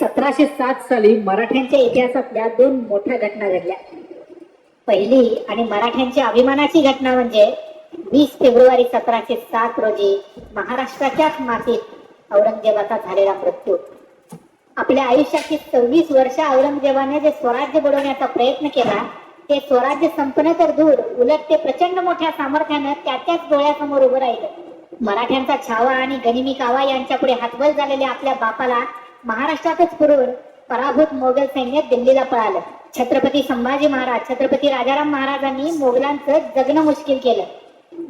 सतराशे सात साली मराठ्यांच्या इतिहासातल्या दोन मोठ्या घटना घडल्या. पहिली आणि मराठ्यांच्या अभिमानाची घटना म्हणजे वीस फेब्रुवारी सतराशे सात रोजी महाराष्ट्राच्याच मातीत औरंगजेबाचा झालेला मृत्यू. आपल्या आयुष्याची सव्वीस वर्ष औरंगजेबाने जे स्वराज्य बुडवण्याचा प्रयत्न केला ते स्वराज्य संपणे तर दूर उलट ते प्रचंड मोठ्या सामर्थ्यानं त्याच्याच डोळ्यासमोर उभं राहिलं. मराठ्यांचा छावा आणि गनिमी कावा यांच्यापुढे हातबल झालेल्या आपल्या बापाला महाराष्ट्रातच पुरवून पराभूत मोगल सैन्य दिल्लीला पळालं. छत्रपती संभाजी महाराज छत्रपती राजाराम महाराजांनी मोगलांचं जगणं मुश्किल केलं.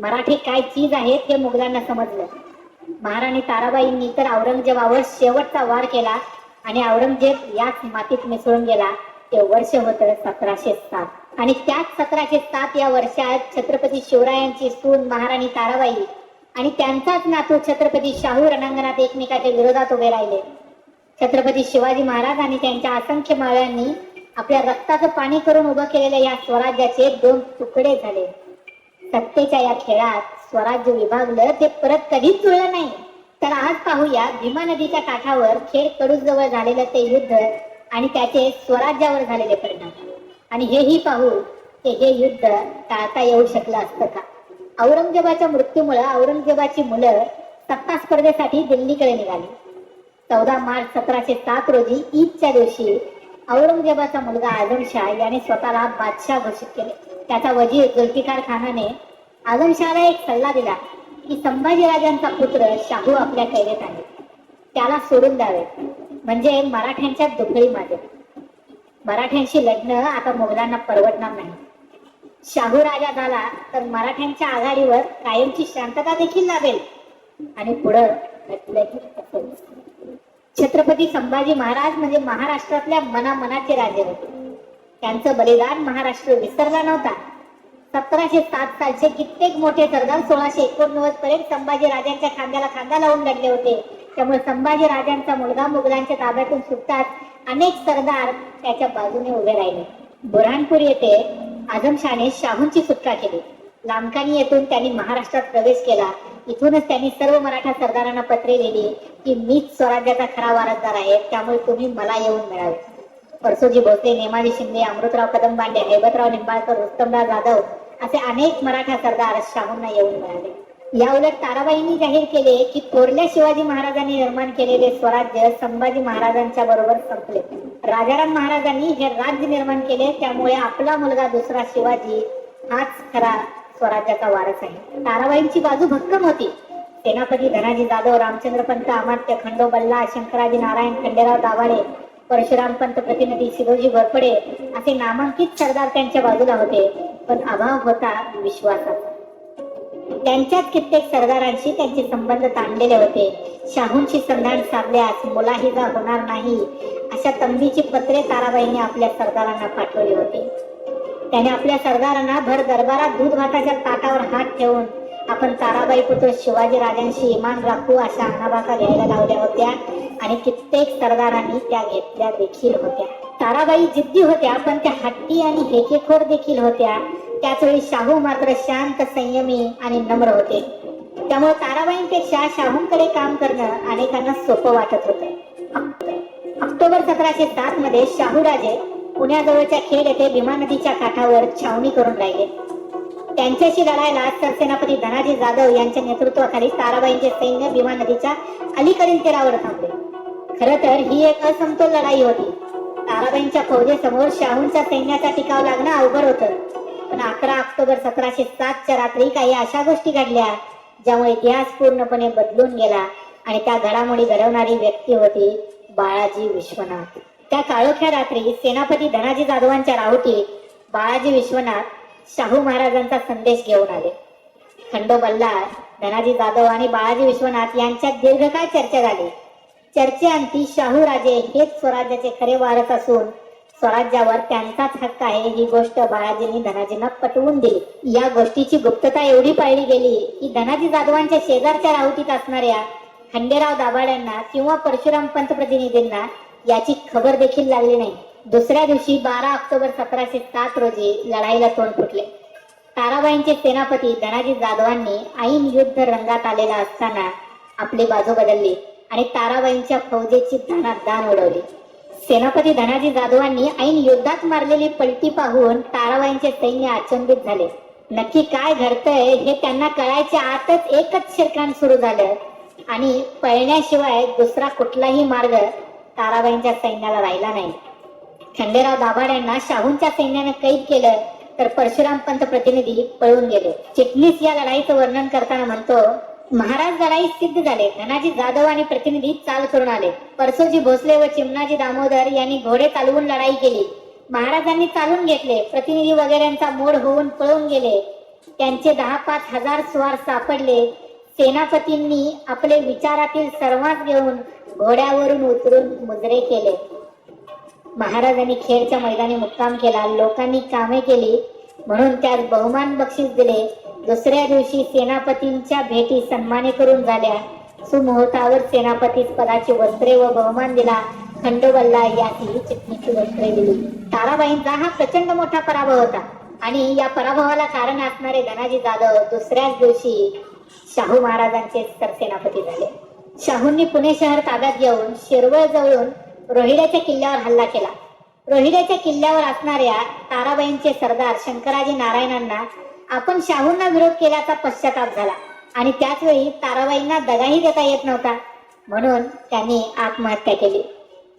मराठी काय चीज आहेत हे मोगलांना समजलं. महाराणी ताराबाईंनी तर औरंगजेबावर शेवटचा वार केला आणि औरंगजेब याच मातीत मिसळून गेला. ते वर्ष होतं सतराशे सात. आणि त्याच सतराशे सात या वर्षात छत्रपती शिवरायांची सून महाराणी ताराबाई आणि त्यांचाच नातू छत्रपती शाहू रणांगणात एकमेकाच्या विरोधात उभे राहिले. छत्रपती शिवाजी महाराज आणि त्यांच्या असंख्य माळ्यांनी आपल्या रक्ताचं पाणी करून उभं केलेल्या या स्वराज्याचे दोन तुकडे झाले. सत्तेच्या या खेळात स्वराज्य विभागलं ते परत कधीच जुळलं नाही. तर आज पाहूया भीमा नदीच्या काठावर खेड कडूस जवळ झालेलं ते युद्ध आणि त्याचे स्वराज्यावर झालेले परिणाम. आणि हेही पाहू की हे युद्ध टाळता येऊ शकलं असतं का? औरंगजेबाच्या मृत्यूमुळे औरंगजेबाची मुलं सत्ता स्पर्धेसाठी दिल्लीकडे निघाली. चौदा मार्च सतराशे सात रोजी ईदच्या दिवशी औरंगजेबाचा मुलगा आझमशाह याने स्वतःला बादशाह घोषित केले. त्याचा वजीर जुल्फिकार खानाने आझमशहाला एक सल्ला दिला की संभाजीराजांचा पुत्र शाहू आपल्या कैदेत आहे. त्याला सोडून द्यावे. म्हणजे मराठ्यांच्या दुखळी माझे मराठ्यांशी लढणं आता मोगलांना परवडणार नाही. शाहू राजा झाला तर मराठ्यांच्या आघाडीवर कायमची शांतता देखील लाभेल. आणि पुढं छत्रपती संभाजी महाराज म्हणजे महाराष्ट्रातल्या मनामनाचे राजे होते. त्यांचं बलिदान महाराष्ट्र विसरला नव्हता. सतराशे सात सालचे कित्येक मोठे सरदार सोळाशे एकोणनव्वद पर्यंत संभाजी राजांच्या खांद्याला खांदा लावून लढले होते. त्यामुळे संभाजी राजांचा मुलगा मुघलांच्या ताब्यातून सुटताच अनेक सरदार त्याच्या बाजूने उभे राहिले. बुरहानपूर येथे आझमशाने शाहूंची सुटका केली. लामकानी येथून त्यांनी महाराष्ट्रात प्रवेश केला. इथूनच त्यांनी सर्व मराठा सरदारांना पत्रे लिहिली की मीच स्वराज्याचा खरा वारसदार आहे त्यामुळे तुम्ही मला येऊन मिळावे परसोजी भोसले नेमाजी शिंदे अमृतराव कदम बांडे हैबतराव निंबाळकर रुस्तमराव जाधव असे अनेक मराठा सरदार शाहूंना येऊन मिळाले. या उलट ताराबाईंनी जाहीर केले की थोरल्या शिवाजी महाराजांनी निर्माण केलेले स्वराज्य संभाजी महाराजांच्या बरोबर संपले. राजाराम महाराजांनी हे राज्य निर्माण केले त्यामुळे आपला मुलगा दुसरा शिवाजी हाच खरा स्वराज्याचा वारस आहे. ताराबाईंची बाजू भक्कम होती. सेनापती धनाजी जाधव रामचंद्र पंत अमात्य खंडो बल्ला शंकराजी नारायण खंडेराव दाभाडे परशुराम पंत प्रतिनिधी शिरोजी घोरपडे असे नामांकित सरदार त्यांच्या बाजूला होते. पण अभाव होता विश्वासाचा. त्यांच्याच कित्येक सरदारांशी त्यांचे संबंध ताणलेले होते. शाहूंशी संधान साधल्यास मुलाहिजा होणार नाही अशा तंबीची पत्रे ताराबाईंनी आपल्या सरदारांना पाठवली होती. त्याने आपल्या सरदारांना भर दरबारात दूध भाताच्या ताटावर हात ठेवून आपण ताराबाई पुत्र शिवाजी राजांशी इमान राखू अशा अनाभाका घ्यायला लावल्या होत्या आणि कित्येक सरदारांनी त्या घेतल्या देखील होत्या. ताराबाई जिद्दी होत्या पण त्या हट्टी आणि हेकेखोर देखील होत्या. त्याचवेळी शाहू मात्र शांत संयमी आणि नम्र होते. त्यामुळे ताराबाईंपेक्षा शाहूंकडे काम करणं अनेकांना सोपं वाटत होतं. ऑक्टोबर सतराशे सात मध्ये शाहूराजे पुण्याजवळच्या खेड येथे भीमा नदीच्या काठावर छावणी करून राहिले. त्यांच्याशी लढायला सरसेनापती धनाजी जाधव यांच्या नेतृत्वाखाली ताराबाईंचे सैन्य भीमा नदीच्या अलीकडील तीरावर थांबले. खर तर ही एक असमतोल लढाई होती. ताराबाईंच्या फौजेसमोर शाहूंच्या सैन्याचा टिकाव लागणं अवघड होतं. पण अकरा ऑक्टोबर सतराशे सातच्या रात्री काही अशा गोष्टी घडल्या ज्यामुळे इतिहास पूर्णपणे बदलून गेला आणि त्या घडामोडी घडवणारी व्यक्ती होती बाळाजी विश्वनाथ. त्या काळोख्या रात्री सेनापती धनाजी जाधवांच्या राहुटी बाळाजी विश्वनाथ शाहू महाराजांचा संदेश घेऊन आले. खंडोबल्ला धनाजी जाधव आणि बाळाजी विश्वनाथ यांच्यात दीर्घकाळ चर्चा झाली. चर्चेअंती शाहू राजे हेच स्वराज्याचे खरे वारस असून स्वराज्यावर त्यांचाच हक्क आहे ही गोष्ट बाळाजींनी धनाजींना पटवून दिली. या गोष्टीची गुप्तता एवढी पाळली गेली की धनाजी जाधवांच्या शेजारच्या राहुटीत असणाऱ्या खंडेराव दाभाड्यांना किंवा परशुराम पंत प्रतिनिधींना याची खबर देखील लागली नाही. दुसऱ्या दिवशी बारा ऑक्टोबर सतराशे सात रोजी लढाईला तोंड फुटले. ताराबाईंचे सेनापती धनाजी जाधवांनी ऐन युद्ध रंगात आलेला असताना आपली बाजू बदलली आणि ताराबाईंच्या फौजेची धनादान उडवली. सेनापती धनाजी जाधवांनी ऐन युद्धात मारलेली पलटी पाहून ताराबाईंचे सैन्य अचंबित झाले. नक्की काय घडतंय हे त्यांना कळायच्या आतच एकच शिरकाण सुरू झालं आणि पळण्याशिवाय दुसरा कुठलाही मार्ग ताराबाईंच्या सैन्याला राहिला नाही. खंडेराव दाभाड यांना शाहूंच्या सैन्याने कैद केलं तर परशुराम पंत प्रतिनिधी पळून गेले. चिटणीस या लढाईचं वर्णन करताना म्हणतो महाराज लढाई सिद्ध झाले. धनाजी जाधव आणि प्रतिनिधी चाल करून आले. परसोजी भोसले व चिमणाजी दामोदर यांनी घोडे चालवून लढाई केली. महाराजांनी चालून घेतले. प्रतिनिधी वगैरेंचा मोड होऊन पळून गेले. त्यांचे दहा पाच हजार स्वार सापडले. सेनापतींनी आपले विचारातील सर्वात घेऊन घोड्यावरून उतरून मुजरे केले. महाराजांनी खेळच्या मैदानी मुक्काम केला. लोकांनी कामे केली. म्हणून त्यास बहुमान बक्षीस दिले. दुसऱ्या दिवशी सेनापतींच्या भेटी सन्माने करून झाल्या. सुमुहूर्तावर सेनापतीस पदाची वस्त्रे व बहुमान दिला. खंडोबल्ला याची चिटणीची वस्त्रे दिली. ताराबाईंचा हा प्रचंड मोठा पराभव होता. आणि या पराभवाला कारण असणारे धनाजी जाधव दुसऱ्याच दिवशी शाहू महाराजांचे सरसेनापती झाले. शाहूंनी पुणे शहर ताब्यात घेऊन शिरवळ जवळून रोहिड्याच्या किल्ल्यावर हल्ला केला. रोहिड्याच्या किल्ल्यावर असणाऱ्या ताराबाईंचे सरदार शंकराजी नारायणांना आपण शाहूंना विरोध केल्याचा पश्चाताप झाला आणि त्याच वेळी ताराबाईंना दगाही देता येत नव्हता. म्हणून त्यांनी आत्महत्या केली.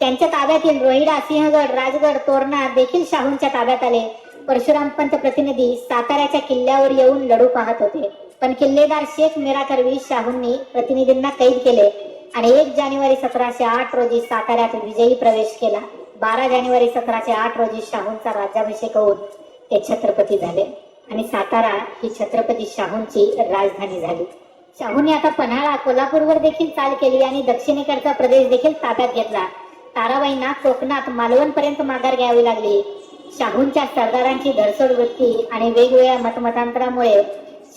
त्यांच्या ताब्यातील रोहिडा सिंहगड राजगड तोरणा देखील शाहूंच्या ताब्यात आले. परशुराम पंत प्रतिनिधी साताऱ्याच्या किल्ल्यावर येऊन लढू पाहत होते. पण किल्लेदार शेख मीरा करवी शाहूंनी प्रतिनिधींना कैद केले आणि एक जानेवारी सतराशे आठ रोजी साताऱ्यात विजयी प्रवेश केला. बारा जानेवारी सतराशे आठ रोजी शाहूंचा राज्याभिषेक होऊन ते छत्रपती झाले. आणि सातारा ही छत्रपती शाहूंची राजधानी झाली. शाहूंनी आता पन्हाळा कोल्हापूरवर देखील चाल केली आणि दक्षिणेकडचा प्रदेश देखील ताब्यात घेतला. ताराबाईंना कोकणात मालवण पर्यंत माघार घ्यावी लागली. शाहूंच्या सरदारांची धडसड वृत्ती आणि वेगवेगळ्या मतमतांतरामुळे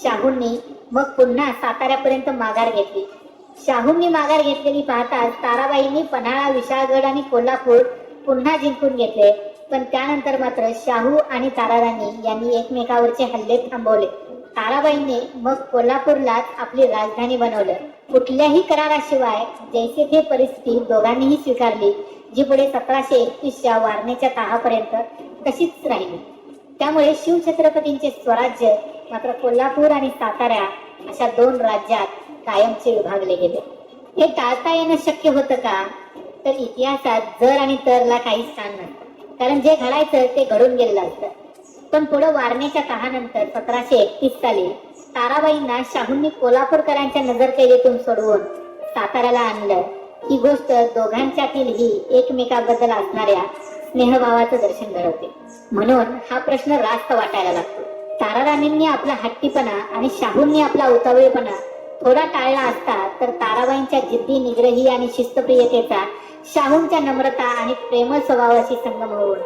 शाहूंनी मग पुन्हा साताऱ्यापर्यंत माघार घेतली. शाहूंनी माघार घेतलेली पाहताच ताराबाईंनी पन्हाळा विशाळगड आणि कोल्हापूर पुन्हा जिंकून घेतले. पण त्यानंतर मात्र शाहू आणि ताराराणी यांनी एकमेकावरचे हल्ले थांबवले. ताराबाईंनी मग कोल्हापूरलाच आपली राजधानी बनवलं. कुठल्याही कराराशिवाय जैसे थे परिस्थिती दोघांनीही स्वीकारली. जी पुढे सतराशे एकतीसच्या वारणेच्या तहापर्यंत तशीच राहिली. त्यामुळे शिवछत्रपतींचे स्वराज्य मात्र कोल्हापूर आणि सातारा अशा दोन राज्यात कायमचे विभागले गेले. हे टाळता येणं शक्य होतं का? तर इतिहासात जर आणि तरला काही स्थान नसतं. कारण जे घडायचं ते घडून गेलेलं असतं. पण पुढे वारणेच्या तहानंतर सतराशे एकतीस साली ताराबाईंना शाहूंनी कोल्हापूरकरांच्या नजरकैदेतून सोडवून साताऱ्याला आणलं. ही गोष्ट दोघांच्यातील ही एकमेकाबद्दल असणाऱ्या स्नेहभावाचं दर्शन घडवते. म्हणून हा प्रश्न रास्त वाटायला लागतो. ताराराणींनी आपला हट्टीपणा आणि शाहूंनी आपला उतावळीपणा थोडा टाळला असता तर ताराबाईंच्या जिद्दी निग्रही आणि शिस्तप्रियतेचा शाहूंच्या नम्रता आणि प्रेमळ स्वभावाशी संगम होऊन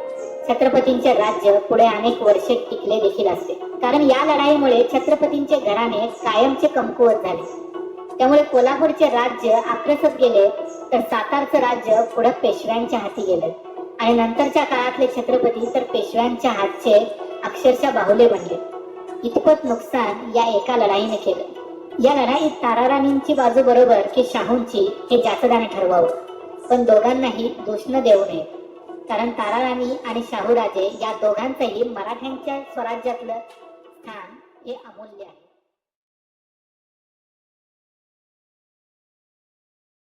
छत्रपतींचे राज्य पुढे अनेक वर्षे टिकले देखील असते. कारण या लढाईमुळे छत्रपतींचे घराणे कायमचे कमकुवत झाले. त्यामुळे कोल्हापूरचे राज्य आक्रसत गेले तर सातारचं राज्य पुढे पेशव्यांच्या हाती गेले. आणि नंतरच्या काळातले छत्रपती तर पेशव्यांच्या हातचे अक्षरशः बाहुले बनले इतपत नुकसान या एका लढाईने केलं. या लढाईत ताराराणींची बाजू बरोबर की शाहूंची हे जातदाने ठरवावं. पण दोघांनाही दूषण देऊ नये. कारण ताराराणी आणि शाहूराजे या दोघांचंही मराठ्यांच्या स्वराज्यातलं स्थान हे अमूल्य आहे.